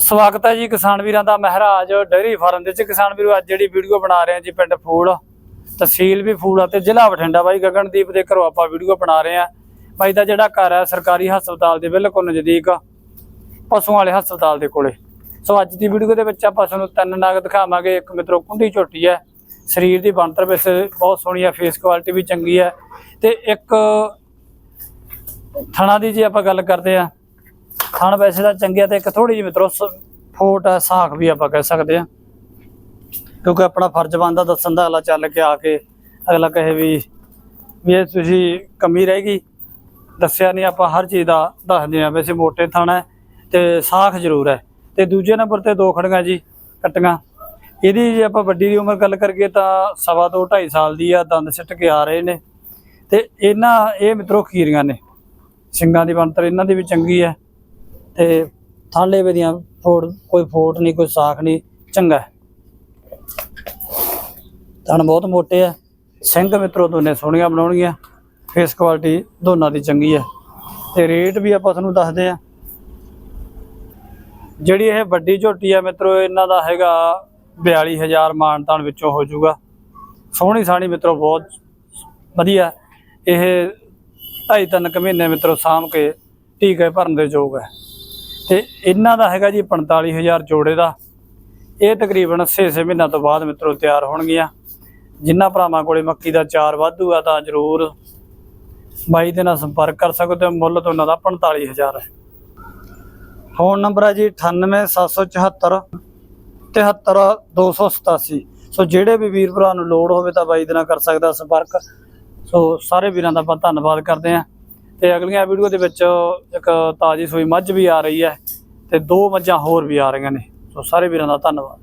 ਸਵਾਗਤ ਹੈ ਜੀ ਕਿਸਾਨ ਵੀਰਾਂ ਦਾ ਮਹਿਰਾਜ ਡੇਅਰੀ ਫਾਰਮ ਦੇ ਵਿੱਚ। ਕਿਸਾਨ ਵੀਰੋ, ਅੱਜ ਜਿਹੜੀ ਵੀਡੀਓ ਬਣਾ ਰਹੇ ਹਾਂ ਜੀ ਪਿੰਡ ਫੂਲ, ਤਹਿਸੀਲ ਵੀ ਫੂਲ ਅਤੇ ਜ਼ਿਲ੍ਹਾ ਬਠਿੰਡਾ। ਬਾਈ ਗਗਨਦੀਪ ਦੇ ਘਰੋਂ ਆਪਾਂ ਵੀਡੀਓ ਬਣਾ ਰਹੇ ਹਾਂ। ਬਾਈ ਦਾ ਜਿਹੜਾ ਘਰ ਹੈ ਸਰਕਾਰੀ ਹਸਪਤਾਲ ਦੇ ਬਿਲਕੁਲ ਨਜ਼ਦੀਕ, ਪਸ਼ੂਆਂ ਵਾਲੇ ਹਸਪਤਾਲ ਦੇ ਕੋਲੇ। ਸੋ ਅੱਜ ਦੀ ਵੀਡੀਓ ਦੇ ਵਿੱਚ ਆਪਾਂ ਤੁਹਾਨੂੰ ਤਿੰਨ ਨਾਗ ਦਿਖਾਵਾਂਗੇ। ਇੱਕ ਮਿੱਤਰੋ ਕੁੰਡੀ ਝੋਟੀ ਹੈ, ਸਰੀਰ ਦੀ ਬਣਤਰ ਵਿੱਚ ਬਹੁਤ ਸੋਹਣੀ ਹੈ ਫੇਸ ਕੁਆਲਿਟੀ ਵੀ ਚੰਗੀ ਹੈ ਤੇ ਇੱਕ ਥਣਾ ਦੀ ਜੇ ਆਪਾਂ ਗੱਲ ਕਰਦੇ ਆ ਥਣ ਵੈਸੇ ਤਾਂ ਚੰਗੇ ਆ ਤੇ ਇੱਕ ਥੋੜੀ ਜਿਹੀ ਮਿੱਤਰੋ ਸ- ਫੋਟ ਹੈ ਸਾਖ ਵੀ ਆਪਾਂ ਕਹਿ ਸਕਦੇ ਆ। ਕਿਉਂਕਿ ਆਪਣਾ ਫਰਜ਼ ਬਣਦਾ ਦੱਸਣ ਦਾ, ਅਗਲਾ ਚੱਲ ਕੇ ਆ ਕੇ, ਅਗਲਾ ਕਹੇ ਵੀ ਵੀ ਇਹ ਤੁਸੀਂ ਕਮੀ ਰਹਿ ਗਈ। ਦੱਸਿਆ ਨਹੀਂ ਆਪਾਂ ਹਰ ਚੀਜ਼ ਦਾ, ਦੱਸਦੇ ਆ, ਵੈਸੇ ਮੋਟੇ ਥਣ ਹੈ ਤੇ ਸਾਖ ਜ਼ਰੂਰ ਹੈ। ਤੇ ਦੂਜੇ ਨੰਬਰ ਤੇ ਦੋ ਖੜੀਆਂ ਜੀ, ਕੱਟੀਆਂ। ਇਹਦੀ ਜੇ ਆਪਾਂ ਵੱਡੀ ਦੀ ਉਮਰ ਗੱਲ ਕਰੀਏ ਤਾਂ ਸਵਾ ਤੋਂ 2.5 ਸਾਲ ਦੀ ਆ, ਦੰਦ ਸਿੱਟ ਕੇ ਆ ਰਹੇ ਨੇ। ਤੇ ਇਹਨਾਂ, ਇਹ ਮਿੱਤਰੋ ਖੀਰੀਆਂ ਨੇ। ਸਿੰਘਾਂ ਦੀ ਬਣਤਰ ਇਹਨਾਂ ਦੀ ਵੀ ਚੰਗੀ ਹੈ। ਤੇ ਥਾਲੇ ਦੀਆਂ ਫੋੜ, ਕੋਈ ਫੋਟ ਨਹੀਂ, ਕੋਈ ਸਾਖ ਨਹੀਂ, ਚੰਗਾ ਹੈ। ਥਣ ਬਹੁਤ ਮੋਟੇ ਆ ਸਿੰਘ ਮਿੱਤਰੋ, ਦੋਨੇ ਸੋਹਣੀਆਂ ਬਣਾਉਣਗੀਆਂ। ਫੇਸ ਕੁਆਲਿਟੀ ਦੋਨਾਂ ਦੀ ਚੰਗੀ ਹੈ। ਤੇ ਰੇਟ ਵੀ ਆਪਾਂ ਤੁਹਾਨੂੰ ਦੱਸਦੇ ਆ ਜਿਹੜੀ ਇਹ ਵੱਡੀ ਝੋਟੀ ਆ ਮਿੱਤਰੋ, ਇਹਨਾਂ ਦਾ ਹੈਗਾ 42000 ਮਾਨਤਾਨ ਵਿੱਚੋਂ ਹੋ ਜਾਊਗਾ। ਸੋਹਣੀ ਸਾਣੀ ਮਿੱਤਰੋ, ਬਹੁਤ ਵਧੀਆ। ਇਹ ਢਾਈ ਤਿੰਨ ਕੁ ਮਹੀਨੇ ਮਿੱਤਰੋ ਸਾਂਭ ਕੇ, ਟੀਕੇ ਭਰਨ ਦੇ ਯੋਗ ਹੈ। ਤੇ ਇਹਨਾਂ ਦਾ ਹੈਗਾ ਜੀ 45000 ਜੋੜੇ ਦਾ। ਇਹ ਤਕਰੀਬਨ 6-6 ਮਹੀਨਾ ਤੋਂ ਬਾਅਦ ਮਿੱਤਰੋ ਤਿਆਰ ਹੋਣਗੀਆਂ। ਜਿਨ੍ਹਾਂ ਭਰਾਵਾਂ ਕੋਲੇ ਮੱਕੀ ਦਾ ਚਾਰ ਵਾਧੂ ਆ ਤਾਂ ਜ਼ਰੂਰ ਬਾਈ ਦੇ ਨਾਲ ਸੰਪਰਕ ਕਰ ਸਕਦੇ ਹੋ ਮੁੱਲ ਤਾਂ ਉਹਨਾਂ ਦਾ 45000 ਹੈ। ਫੋਨ ਨੰਬਰ ਹੈ ਜੀ 98774 73287 ਸੋ ਜਿਹੜੇ ਵੀ ਵੀਰ ਭਰਾ ਨੂੰ ਲੋੜ ਹੋਵੇ ਤਾਂ ਬਾਈ ਦੇ ਨਾਲ ਕਰ ਸਕਦਾ ਸੰਪਰਕ। ਸੋ ਸਾਰੇ ਵੀਰਾਂ ਦਾ ਆਪਾਂ ਧੰਨਵਾਦ ਕਰਦੇ ਹਾਂ। ਤੇ ਅਗਲੀਆਂ ਵੀਡੀਓ ਦੇ ਵਿੱਚ ਇੱਕ ਤਾਜੀ ਸੂਈ ਮੱਝ ਵੀ ਆ ਰਹੀ ਹੈ ਤੇ ਦੋ ਮੱਝਾਂ ਹੋਰ ਵੀ ਆ ਰਹੀਆਂ ਨੇ। ਸੋ ਸਾਰੇ ਵੀਰਾਂ ਦਾ ਧੰਨਵਾਦ।